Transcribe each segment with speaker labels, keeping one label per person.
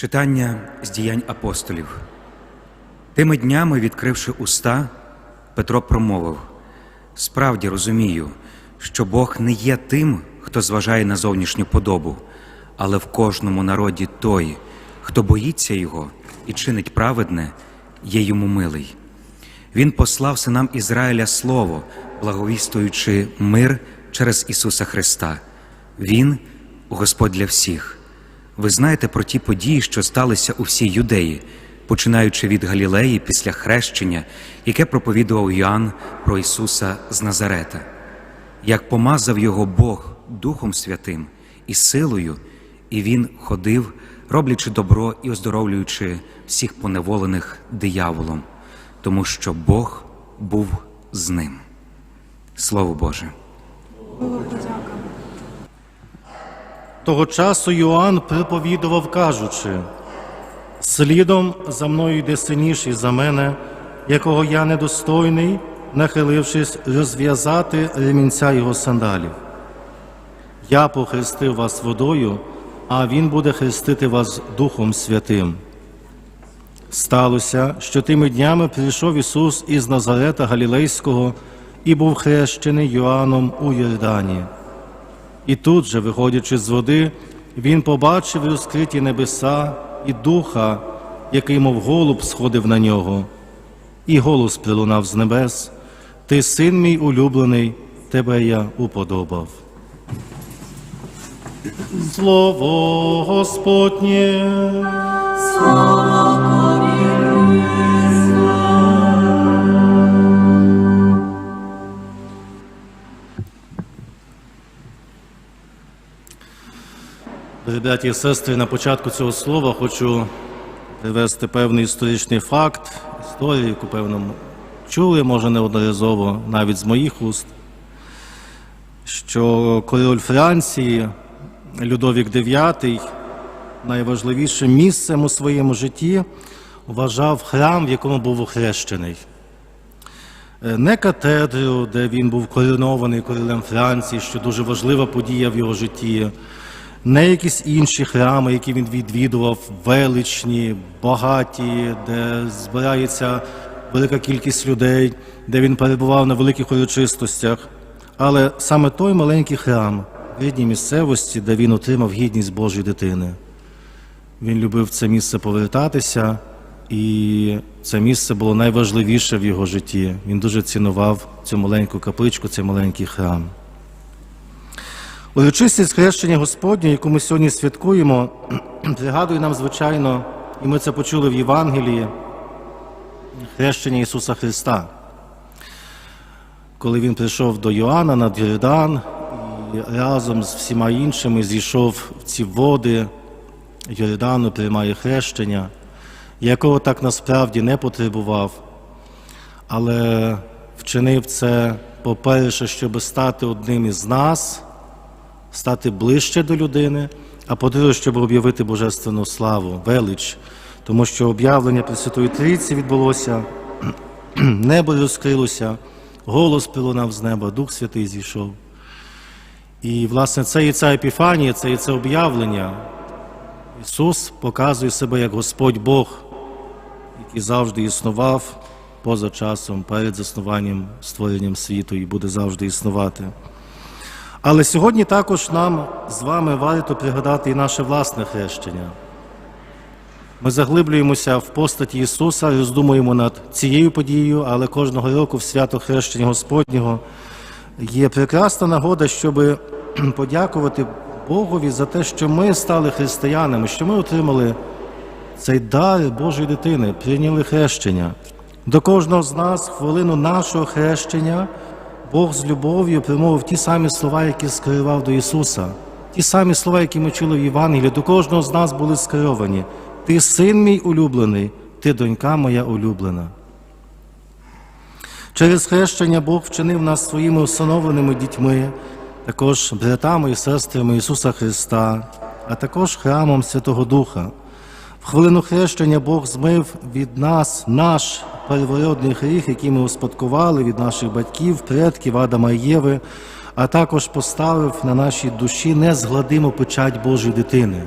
Speaker 1: Читання з діянь апостолів. Тими днями, відкривши уста, Петро промовив: Справді розумію, що Бог не є тим, хто зважає на зовнішню подобу, але в кожному народі той, хто боїться Його і чинить праведне, є йому милий. Він послав синам Ізраїля слово, благовістуючи мир через Ісуса Христа. Він Господь для всіх. Ви знаєте про ті події, що сталися у всій юдеї, починаючи від Галілеї після хрещення, яке проповідував Йоанн про Ісуса з Назарета, як помазав його Бог Духом Святим і силою, і Він ходив, роблячи добро і оздоровлюючи всіх поневолених дияволом, тому що Бог був з ним. Слово Боже.
Speaker 2: Того часу Йоанн приповідував, кажучи, слідом за мною йде синіший за мене, якого я недостойний, нахилившись розв'язати ремінця його сандалів. Я похрестив вас водою, а Він буде хрестити вас Духом Святим. Сталося, що тими днями прийшов Ісус із Назарета Галілейського і був хрещений Йоанном у Йордані. І тут же, виходячи з води, він побачив розкриті небеса і духа, який, мов голуб, сходив на нього. І голос прилунав з небес: Ти син мій улюблений, тебе я уподобав. Слово Господнє. Дорогі Браті і сестри, на початку цього слова хочу привести певний історичний факт, історію, яку певно чули, може неодноразово, навіть з моїх уст, що король Франції Людовік IX найважливішим місцем у своєму житті вважав храм, в якому був охрещений. Е, Не катедру, де він був коронований королем Франції, що дуже важлива подія в його житті, не якісь інші храми, які він відвідував, величні, багаті, де збирається велика кількість людей, де він перебував на великих урочистостях. Але саме той маленький храм в рідній місцевості, де він отримав гідність Божої дитини. Він любив це місце повертатися, і це місце було найважливіше в його житті. Він дуже цінував цю маленьку капличку, цей маленький храм. Урочистість хрещення Господня, яку ми сьогодні святкуємо, пригадує нам, звичайно, і ми це почули в Євангелії, хрещення Ісуса Христа. Коли Він прийшов до Йоанна над Йордан і разом з всіма іншими зійшов в ці води Йордану, приймає хрещення, якого так насправді не потребував, але вчинив це, по-перше, щоб стати одним із нас стати ближче до людини, а по-друге, щоб об'явити божественну славу, велич, тому що об'явлення Пресвятої Трійці відбулося, небо розкрилося, голос прилунав з неба, Дух Святий зійшов. І, власне, це і ця епіфанія, це і це об'явлення. Ісус показує себе як Господь Бог, який завжди існував поза часом, перед заснуванням, створенням світу і буде завжди існувати. Але сьогодні також нам з вами варто пригадати і наше власне хрещення. Ми заглиблюємося в постаті Ісуса, роздумуємо над цією подією, але кожного року в свято хрещення Господнього є прекрасна нагода, щоб подякувати Богові за те, що ми стали християнами, що ми отримали цей дар Божої дитини, прийняли хрещення. До кожного з нас хвилину нашого хрещення. Бог з любов'ю промовив ті самі слова, які скерував до Ісуса, ті самі слова, які ми чули в Євангелії, до кожного з нас були скеровані. Ти син мій улюблений, ти донька моя улюблена. Через хрещення Бог вчинив нас своїми усиновленими дітьми, також братами і сестрами Ісуса Христа, а також храмом Святого Духа. В хвилину хрещення Бог змив від нас наш первородний гріх, який ми успадкували від наших батьків, предків Адама і Єви, а також поставив на нашій душі незгладиму печать Божої дитини.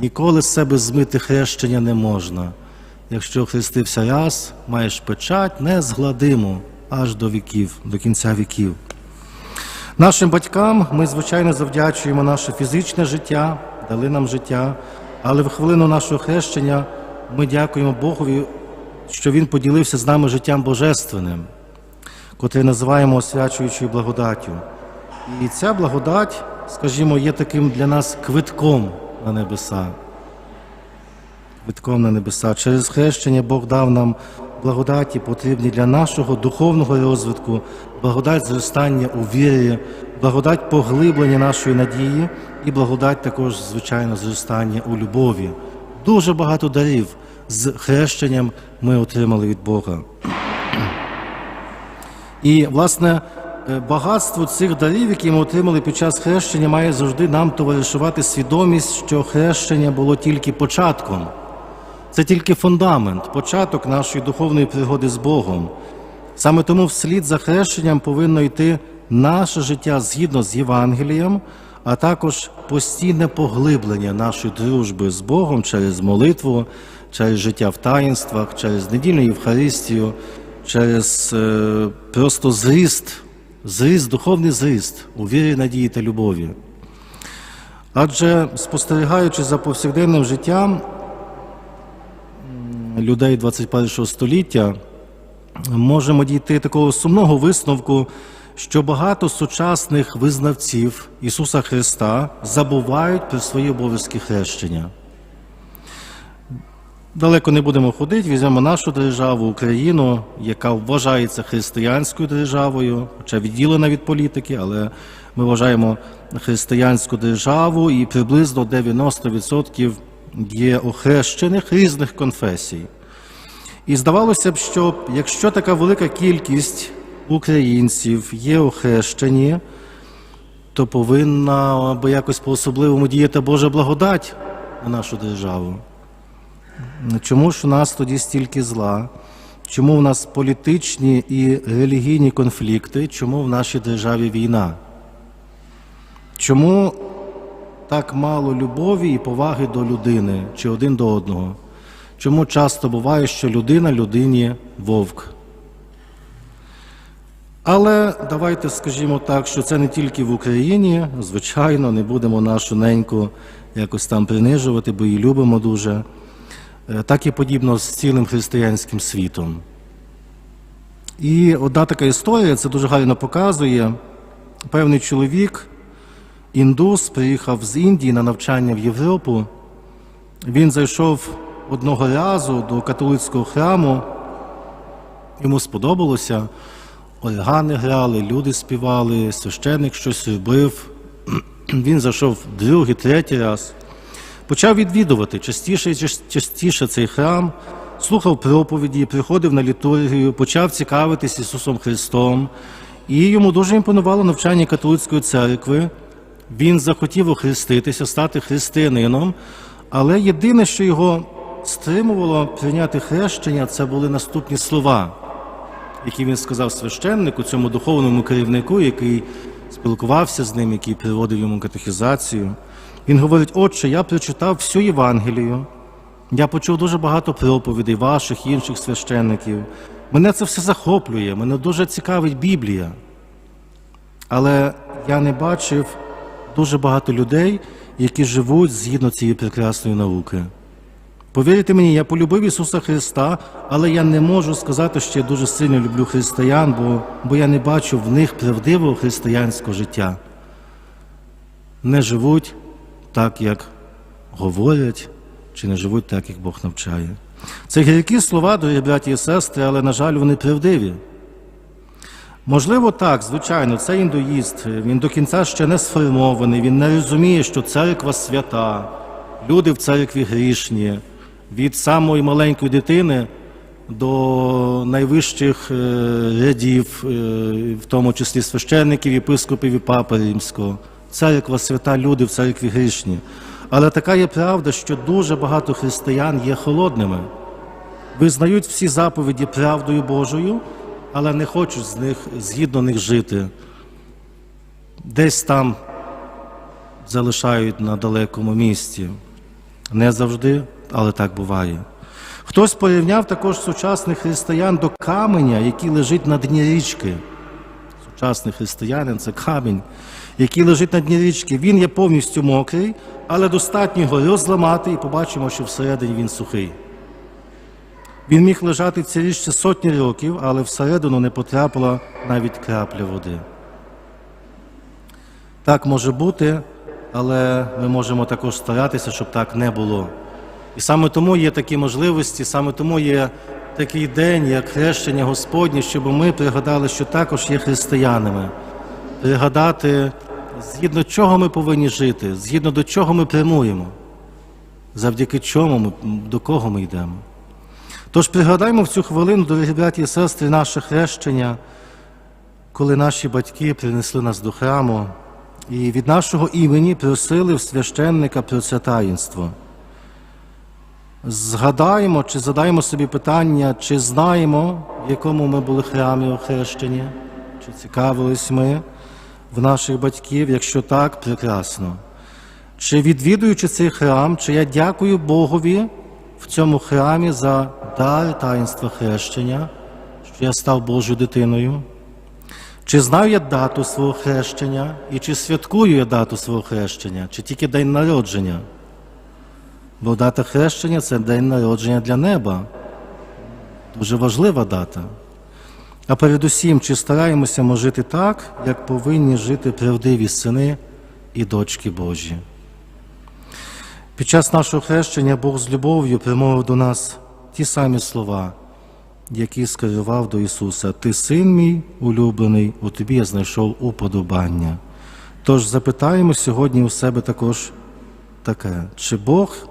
Speaker 2: Ніколи з себе змити хрещення не можна. Якщо хрестився раз, маєш печать незгладиму аж до віків, до кінця віків. Нашим батькам ми, звичайно, завдячуємо наше фізичне життя, дали нам життя, але в хвилину нашого хрещення ми дякуємо Богові, що Він поділився з нами життям божественним, котре називаємо освячуючою благодаттю. І ця благодать, скажімо, є таким для нас квитком на небеса. Квитком на небеса. Через хрещення Бог дав нам благодаті, потрібні для нашого духовного розвитку, благодать зростання у вірі, благодать поглиблення нашої надії і благодать також, звичайно, зростання у любові. Дуже багато дарів з хрещенням ми отримали від Бога. І, власне, е, багатство цих дарів, які ми отримали під час хрещення, має завжди нам товаришувати свідомість, що хрещення було тільки початком. Це тільки фундамент, початок нашої духовної пригоди з Богом. Саме тому вслід за хрещенням повинно йти наше життя згідно з Євангелієм, а також постійне поглиблення нашої дружби з Богом через молитву, через життя в таїнствах, через недільну Євхаристію, через е, просто зріст, зріст, духовний зріст у вірі, надії та любові. Адже спостерігаючи за повсякденним життям людей 21 століття, можемо дійти такого сумного висновку, що багато сучасних визнавців Ісуса Христа забувають про свої обов'язки хрещення. Далеко не будемо ходити, візьмемо нашу державу, Україну, яка вважається християнською державою, хоча відділена від політики, але ми вважаємо християнську державу і приблизно 90% є охрещених різних конфесій. І здавалося б, що якщо така велика кількість українців є охрещені, то повинна би якось по-особливому діяти Божа благодать на нашу державу. Чому ж у нас тоді стільки зла? Чому в нас політичні і релігійні конфлікти? Чому в нашій державі війна? Чому так мало любові і поваги до людини чи один до одного? Чому часто буває, що людина людині вовк? Але давайте скажімо так, що це не тільки в Україні, звичайно, не будемо нашу неньку якось там принижувати, бо її любимо дуже. Е, Так і подібно з цілим християнським світом. І одна така історія, це дуже гарно показує. Певний чоловік, індус, приїхав з Індії на навчання в Європу. Він зайшов одного разу до католицького храму. Йому сподобалося. Органи грали, люди співали, священник щось робив. Він зайшов другий, третій раз. Почав відвідувати частіше і частіше цей храм, слухав проповіді, приходив на літургію, почав цікавитись Ісусом Христом. І йому дуже імпонувало навчання католицької церкви. Він захотів охреститися, стати християнином, але єдине, що його стримувало прийняти хрещення, це були наступні слова, які він сказав священнику, цьому духовному керівнику, який спілкувався з ним, який приводив йому катехізацію. Він говорить: Отче, я прочитав всю Євангелію, я почув дуже багато проповідей ваших і інших священників. Мене це все захоплює, мене дуже цікавить Біблія. Але я не бачив дуже багато людей, які живуть згідно цієї прекрасної науки. Повірте мені, я полюбив Ісуса Христа, але я не можу сказати, що я дуже сильно люблю християн, бо, бо я не бачу в них правдивого християнського життя. Не живуть так, як говорять, чи не живуть так, як Бог навчає. Це гіркі слова, дорогі браті і сестри, але, на жаль, вони правдиві. Можливо, так, звичайно, це індуїст, він до кінця ще не сформований, він не розуміє, що церква свята, люди в церкві грішні, від самої маленької дитини до найвищих е, рядів, е, в тому числі священників, єпископів і папи римського. Церква свята, люди в церкві грішні. Але така є правда, що дуже багато християн є холодними визнають всі заповіді правдою Божою, але не хочуть з них згідно них жити. Десь там залишають на далекому місці. Не завжди, але так буває. Хтось порівняв також сучасних християн до каменя, який лежить на дні річки. Сучасний християнин це камінь, який лежить на дні річки. Він є повністю мокрий, але достатньо його розламати і побачимо, що всередині він сухий. Він міг лежати в цій річці сотні років, але всередину не потрапила навіть крапля води. Так може бути, але ми можемо також старатися, щоб так не було. І саме тому є такі можливості, саме тому є такий день, як хрещення Господнє, щоб ми пригадали, що також є християнами. Пригадати, згідно чого ми повинні жити, згідно до чого ми прямуємо, завдяки чому ми, до кого ми йдемо. Тож пригадаймо в цю хвилину, дорогі браті і сестри, наше хрещення, коли наші батьки принесли нас до храму і від нашого імені просили в священника про це таїнство. Згадаємо чи задаємо собі питання, чи знаємо, в якому ми були храмі охрещені, чи цікавились ми в наших батьків, якщо так, прекрасно. Чи відвідуючи цей храм, чи я дякую Богові в цьому храмі за дар таїнства хрещення, що я став Божою дитиною? Чи знаю я дату свого хрещення і чи святкую я дату свого хрещення, чи тільки день народження? Бо дата хрещення це день народження для неба. Дуже важлива дата. А передусім, чи стараємося ми жити так, як повинні жити правдиві сини і дочки Божі. Під час нашого хрещення Бог з любов'ю примовив до нас ті самі слова, які скерував до Ісуса: Ти син мій улюблений, у тобі я знайшов уподобання. Тож запитаємо сьогодні у себе також таке, чи Бог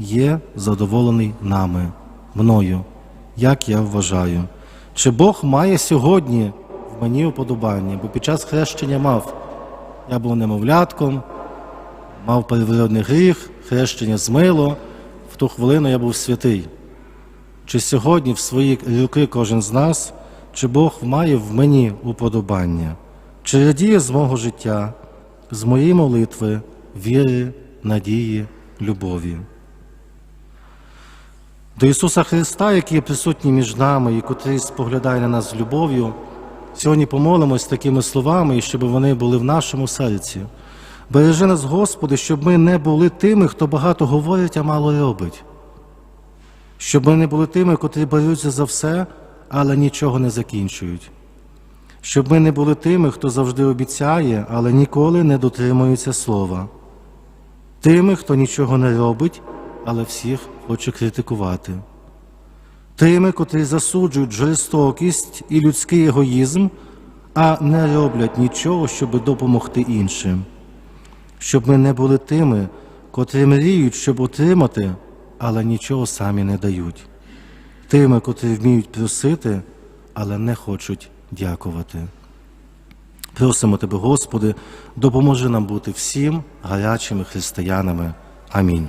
Speaker 2: є задоволений нами, мною, як я вважаю. Чи Бог має сьогодні в мені уподобання? Бо під час хрещення мав. Я був немовлятком, мав первородний гріх, хрещення змило, в ту хвилину я був святий. Чи сьогодні в свої роки кожен з нас, чи Бог має в мені уподобання? Чи радіє з мого життя, з моєї молитви, віри, надії, любові? До Ісуса Христа, який є присутній між нами і котрий споглядає на нас з любов'ю, сьогодні помолимось такими словами, і щоб вони були в нашому серці. Бережи нас, Господи, щоб ми не були тими, хто багато говорить, а мало робить. Щоб ми не були тими, котрі борються за все, але нічого не закінчують. Щоб ми не були тими, хто завжди обіцяє, але ніколи не дотримується слова. Тими, хто нічого не робить, але всіх хоче критикувати. Тими, котрі засуджують жорстокість і людський егоїзм, а не роблять нічого, щоб допомогти іншим. Щоб ми не були тими, котрі мріють, щоб отримати, але нічого самі не дають. Тими, котрі вміють просити, але не хочуть дякувати. Просимо Тебе, Господи, допоможи нам бути всім гарячими християнами. Амінь.